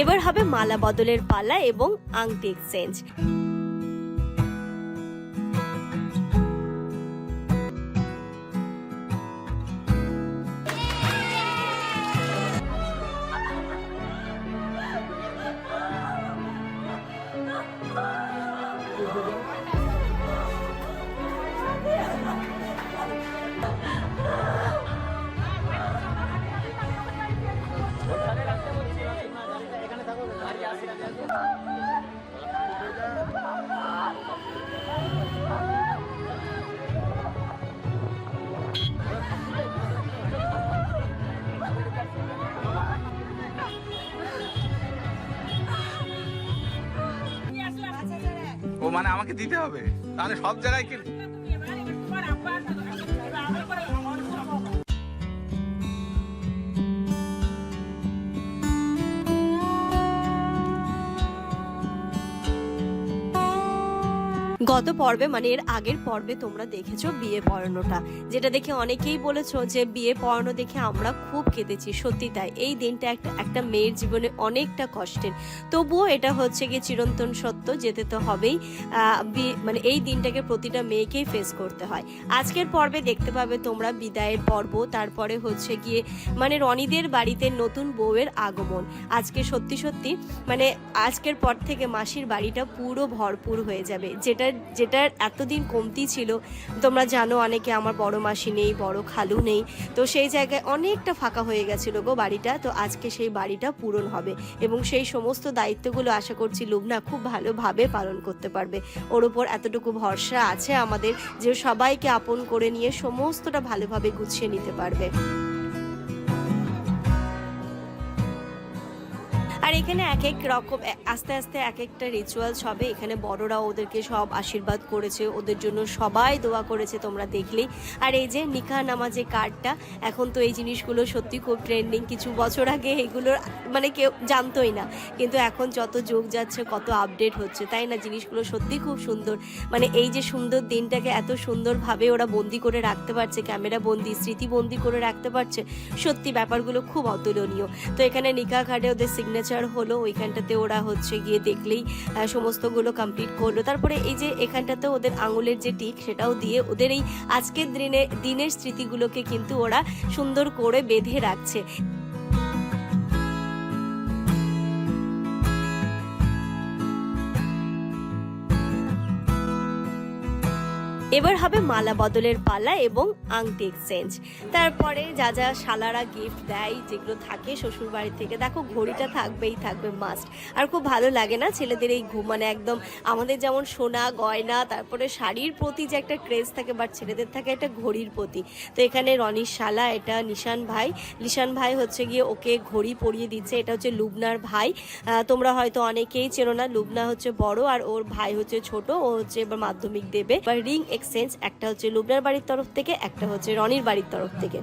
এবার হবে মালা বদলের পালা এবং আংটি এক্সচেঞ্জ। আমাকে দিতে হবে। তাহলে সব জায়গায় কি গত পর্বে মানে এর আগের পর্বে তোমরা দেখেছ বিয়ে পড়ানোটা। যেটা দেখে অনেকেই বলেছ যে, বিয়ে পড়ানো দেখে আমরা খুব কেঁদেছি, সত্যি তাই। এই দিনটা একটা একটা মেয়ের জীবনে অনেকটা কষ্টের। তবুও এটা হচ্ছে গিয়ে চিরন্তন সত্য, যেতে তো হবেই। মানে এই দিনটাকে প্রতিটা মেয়েকেই ফেস করতে হয়। আজকের পর্বে দেখতে পাবে তোমরা বিদায়ের পর্ব, তারপরে হচ্ছে গিয়ে মানে রনিদের বাড়িতে নতুন বউয়ের আগমন। আজকে সত্যি সত্যি মানে আজকের পর থেকে মাসির বাড়িটা পুরো ভরপুর হয়ে যাবে যেটা যেটার এতদিন কমতি ছিল, তোমরা জানো অনেকে আমার বড় মাসি নেই, বড় খালু নেই, তো সেই জায়গায় অনেকটা ফাঁকা হয়ে গেছিল গো বাড়িটা, তো আজকে সেই বাড়িটা পূরণ হবে এবং সেই সমস্ত দায়িত্বগুলো আশা করছি লুবনা খুব ভালোভাবে পালন করতে পারবে। ওর ওপর এতটুকু ভরসা আছে আমাদের যে সবাইকে আপন করে নিয়ে সমস্তটা ভালোভাবে গুছিয়ে নিতে পারবে। আর এখানে এক এক রকম আস্তে আস্তে এক একটা রিচুয়ালস হবে। এখানে বড়রা ওদেরকে সব আশীর্বাদ করেছে, ওদের জন্য সবাই দোয়া করেছে তোমরা দেখলেই। আর এই যে নিকা নামাজে কার্ডটা এখন তো এই জিনিসগুলো সত্যি খুব ট্রেন্ডিং কিছু বছর আগে এগুলোর মানে কেউ জানতোই না। কিন্তু এখন যত যোগ যাচ্ছে, কত আপডেট হচ্ছে, তাই না? জিনিসগুলো সত্যি খুব সুন্দর। মানে এই যে সুন্দর দিনটাকে এত সুন্দরভাবে ওরা বন্দি করে রাখতে পারছে ক্যামেরা বন্দি, স্মৃতি বন্দি করে রাখতে পারছে, সত্যি ব্যাপারগুলো খুব অতুলনীয়। তো এখানে নিকা কার্ডে ওদের সিগনেচার হলো ওইখানটাতে ওরা হচ্ছে গিয়ে দেখলেই সমস্তগুলো কমপ্লিট করল। তারপরে এই যে এখানটাতে ওদের আঙুলের যে টিক, সেটাও দিয়ে ওদের এই আজকের দিনে, দিনের স্মৃতিগুলোকে কিন্তু ওরা সুন্দর করে বেঁধে রাখছে। এবার হবে মালা বদলের পালা এবং আংটি এক্সচেঞ্জ। তারপরে যা যা শালারা গিফট দেয়, যেগুলো থাকে শ্বশুর বাড়ি থেকে, দেখো ঘড়িটা থাকবেই থাকবে মাস্ট আর খুব ভালো লাগে না ছেলেদের এই মানে একদম আমাদের যেমন সোনা, গয়না, তারপরে শাড়ির প্রতি যে একটা ক্রেজ থাকে বাট ছেলেদের থাকে একটা ঘড়ির প্রতি। তো এখানে রনির শালা, এটা নিশান ভাই। নিশান ভাই হচ্ছে গিয়ে ওকে ঘড়ি পরিয়ে দিচ্ছে, এটা হচ্ছে লুবনার ভাই। তোমরা হয়তো অনেকেই চেনো না, লুবনা হচ্ছে বড় আর ওর ভাই হচ্ছে ছোট, ও হচ্ছে এবার মাধ্যমিক দেবে। বা রিং এক্সচেঞ্জ একটা হচ্ছে লুবনার বাড়ির তরফ থেকে একটা হচ্ছে রনির বাড়ির তরফ থেকে।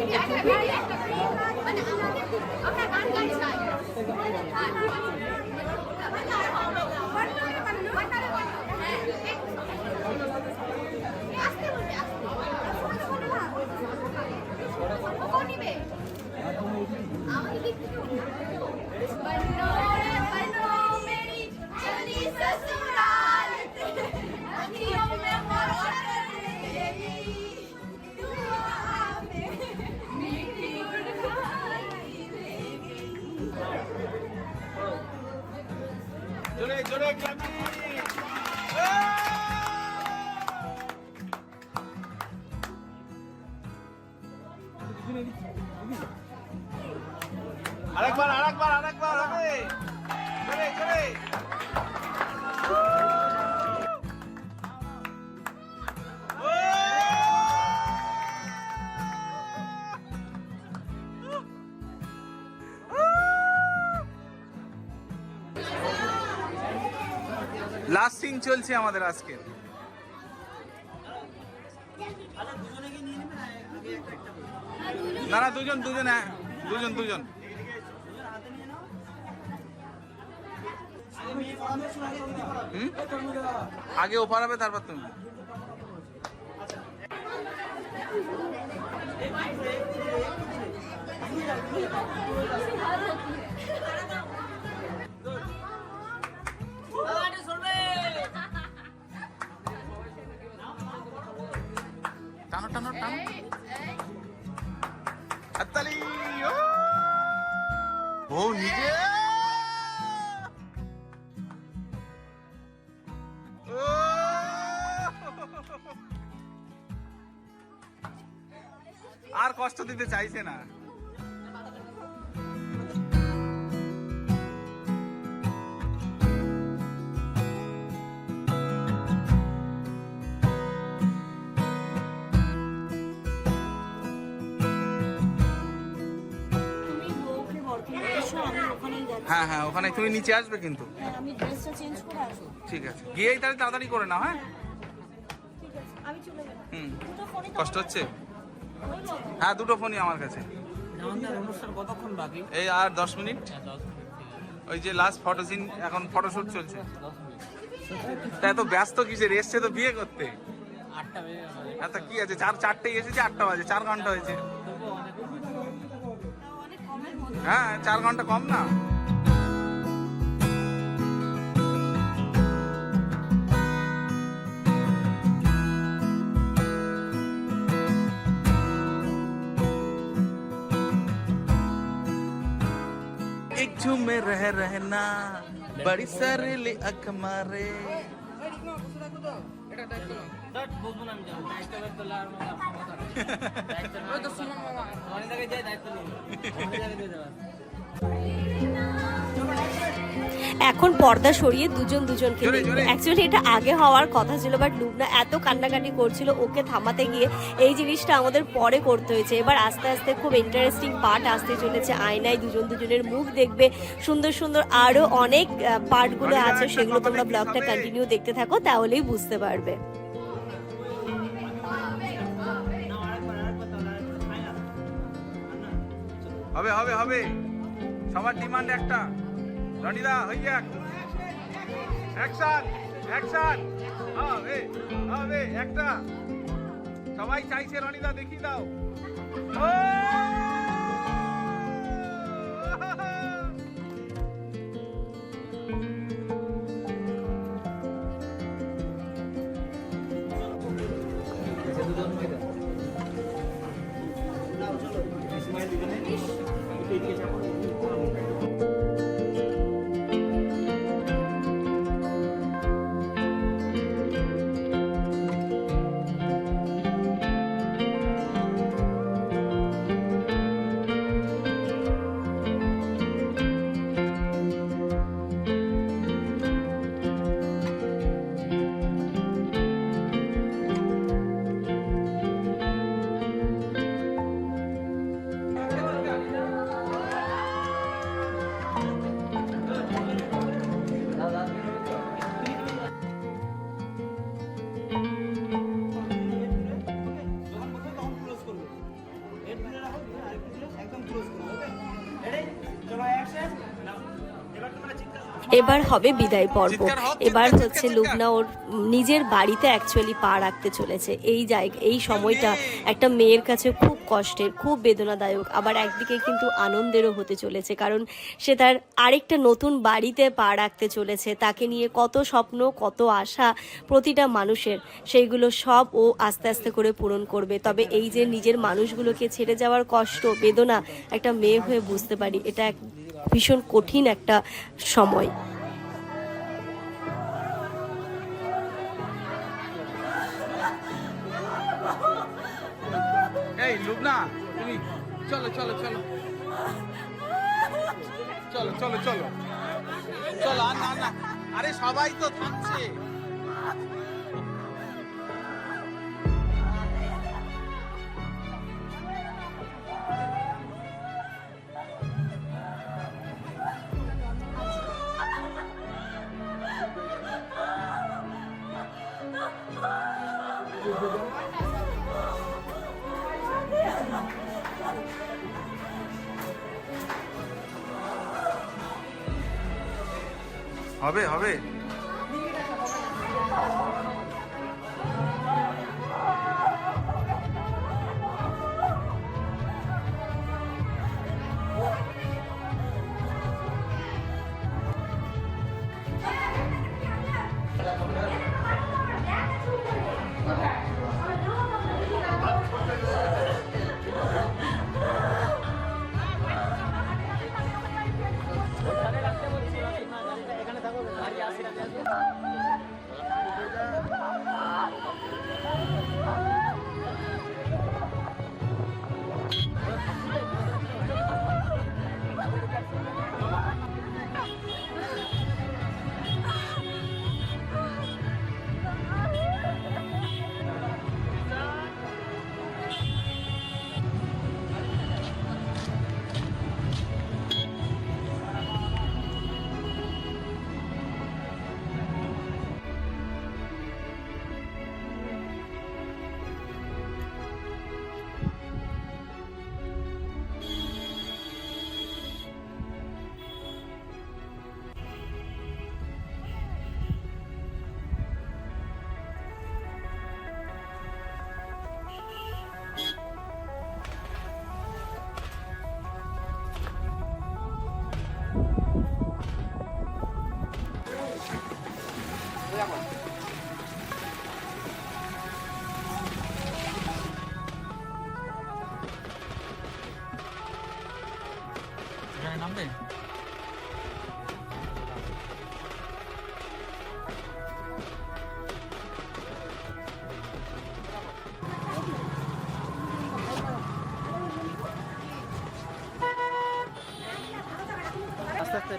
I'm not going to আরেকবার আর লাস্ট সিন চলছে আমাদের আজকে। না না, দুজন দুজন হ্যাঁ দুজন দুজন? আগে ও পারাবে তারপর তুমি। টানো টানো টানো। হাততালি ও! নিজে? আর কষ্ট দিতে চাইছে না। হ্যাঁ হ্যাঁ ওখানে তুমি নিচে আসবে কিন্তু। হ্যাঁ, আমি ড্রেসটা চেঞ্জ করে আসব। ঠিক আছে। গিয়েই তাহলে তাড়াতাড়ি করে নাও হ্যাঁ? ঠিক আছে আমি চলে যাব। হুম। কষ্ট হচ্ছে? হ্যাঁ দুটো ফোনই আমার কাছে। এই আর দশ মিনিট? হ্যাঁ, ওই যে লাস্ট ফটো সিন এখন ফটোশুট চলছে। তা এত ব্যস্ত কিসের? এসছে তো বিয়ে করতে। এত কি আছে? চার চারটে এসেছে আটটা বাজে চার ঘণ্টা হয়েছে। মধ্যে। হ্যাঁ চার ঘণ্টা কম না। झूमे रह रहना बड़ी सरेली अख मारे দট বুঝবো না আমি যাবো দায়িত্ব এখন পর্দা সরিয়ে দুজন দুজনকে। অ্যাকচুয়ালি এটা আগে হওয়ার কথা ছিল বাট লুবনা এত কান্নাকাটি করছিল ওকে থামাতে গিয়ে এই জিনিসটা আমাদের পরে করতে হয়েছে। এবার আস্তে আস্তে খুব ইন্টারেস্টিং পার্ট আসতে চলেছে আয়নায় দুজন দুজনের মুখ দেখবে। সুন্দর সুন্দর আরও অনেক পার্টগুলো আছে সেগুলো তোমরা ব্লগটা কন্টিনিউ দেখতে থাকো তাহলেই বুঝতে পারবে। হবে হবে হবে। সবার ডিমান্ড একটা। রনিদা হই যাক অ্যাকশন অ্যাকশন। হবে হবে, একটা। সবাই চাইছে রনিদা দেখি দাও। ও! এবার হবে বিদায় পর্ব। এবার হচ্ছে লুবনা ওর নিজের বাড়িতে অ্যাকচুয়ালি পা রাখতে চলেছে। এই জায়গা এই সময়টা একটা মেয়ের কাছে খুব কষ্টের খুব বেদনাদায়ক। আবার একদিকে কিন্তু আনন্দেরও হতে চলেছে কারণ সে তার আরেকটা নতুন বাড়িতে পা রাখতে চলেছে। তাকে নিয়ে কত স্বপ্ন কত আশা প্রতিটা মানুষের। সেইগুলো সব ও আস্তে আস্তে করে পূরণ করবে। তবে এই যে নিজের মানুষগুলোকে ছেড়ে যাওয়ার কষ্ট বেদনা একটা মেয়ে হয়ে বুঝতে পারি এটা এক ভীষণ কঠিন একটা সময়। তুমি চলো চলো চলো। চলো চলো চলো। চলো আর আরে সবাই তো থাকছে হবে হবে নামবে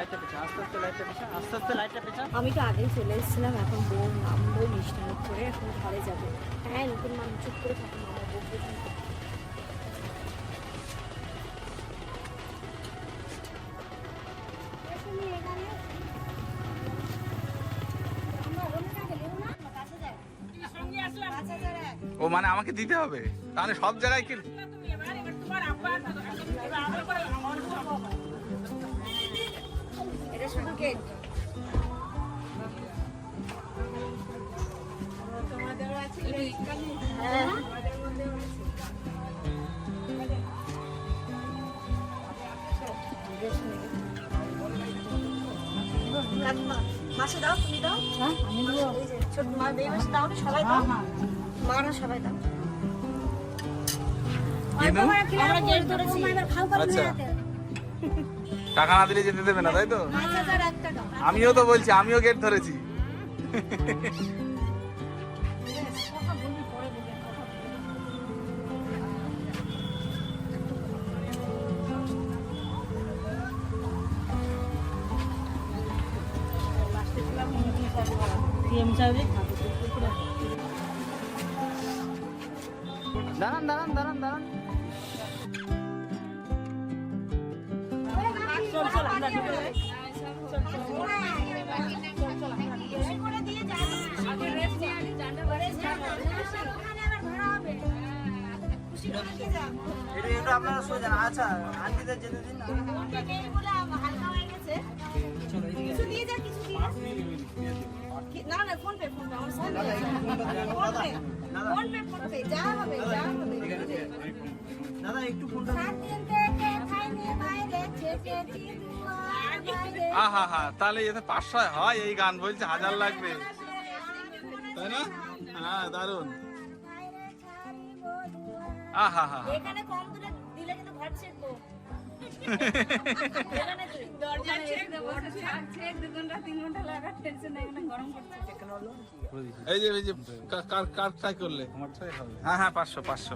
লাইটটা পেছা আস্তে আস্তে লাইটটা পেছা আস্তে আস্তে লাইটটা পেছা আমি তো আগেই চলে এসেছিলাম এখন বোন নামবো মিষ্টান্ন করে এখন ঘরে যাব। হ্যাঁ নতুন মানুষ চুপ করে মামা কিন্তু। ও মানে আমাকে দিতে হবে? তাহলে সব জায়গায় কি মাসে দাও তুমি দাও। হ্যাঁ? আমি দেবো ছোট মা এই মাসে দাও সবাই দাও। মারা সবাই দাও। গেট ধরেছি। আচ্ছা। টাকা না দিলে যেতে দেবে না তাই তো? আমিও তো বলছি আমিও গেট ধরেছি। দাঁড়ান দাঁড়ান দাঁড়ান দাঁড়ান। এটা আপনারা সোজা আচ্ছা আন্টিদের যেতে দিন না চলো এদিকে না না ফোন পে ফোন পে আমার সাথে PhonePe PhonePe PhonePe যা হবে যা হবে দাদা একটু আহা হা তাহলে এতে পাঁচশো হয় এই গান বলছে হাজার লাগবে। তাই না? হ্যাঁ দারুণ আহা হা। এখানে কম দূরে দিলে কিন্তু ঘর ছেড়বো। এই যে এই যে কার- কার ট্রাই করলে? হ্যাঁ হ্যাঁ পাঁচশো পাঁচশো।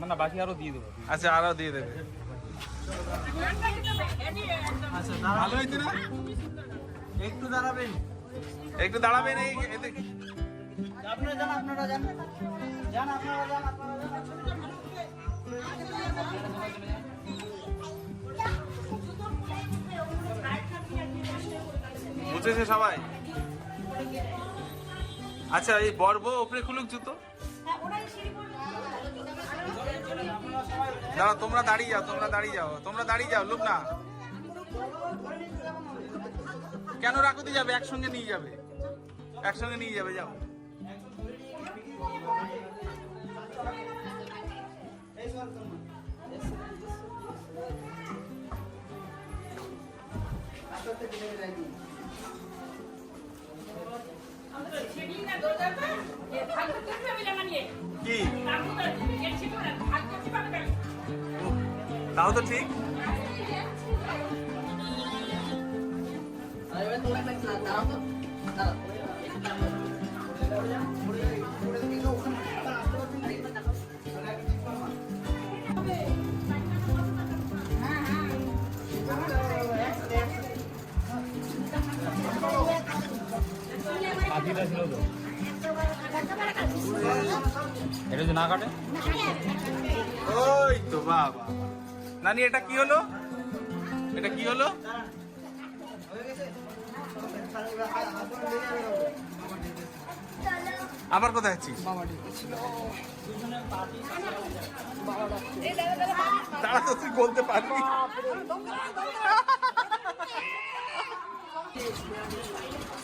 না বাকি আরও দিয়ে দেবো। আচ্ছা আরও দিয়ে দেবে। ভালো হয়েছে না? একটু দাঁড়াবেন। একটু দাঁড়াবেন এই আপনারা যান আপনারা যান। যান আপনারা যান আপনারা যান। বুঝেছে সবাই? আচ্ছা এই বর্ব ওপরে খুলুক জুতো। দাঁড়া তোমরা দাঁড়িয়ে যাও, তোমরা দাঁড়িয়ে যাও, তোমরা দাঁড়িয়ে যাও লোক না কেন রাখতে যাবে? একসঙ্গে নিয়ে যাবে। একসঙ্গে নিয়ে যাবে, যাও। কি? তাও তো ঠিক? তাও যে না কাটে? ওই তো বাবা। নানি এটা কি হলো? এটা কি হলো? আবার কোথায় আছিস তারা তো তুই বলতে পারবি।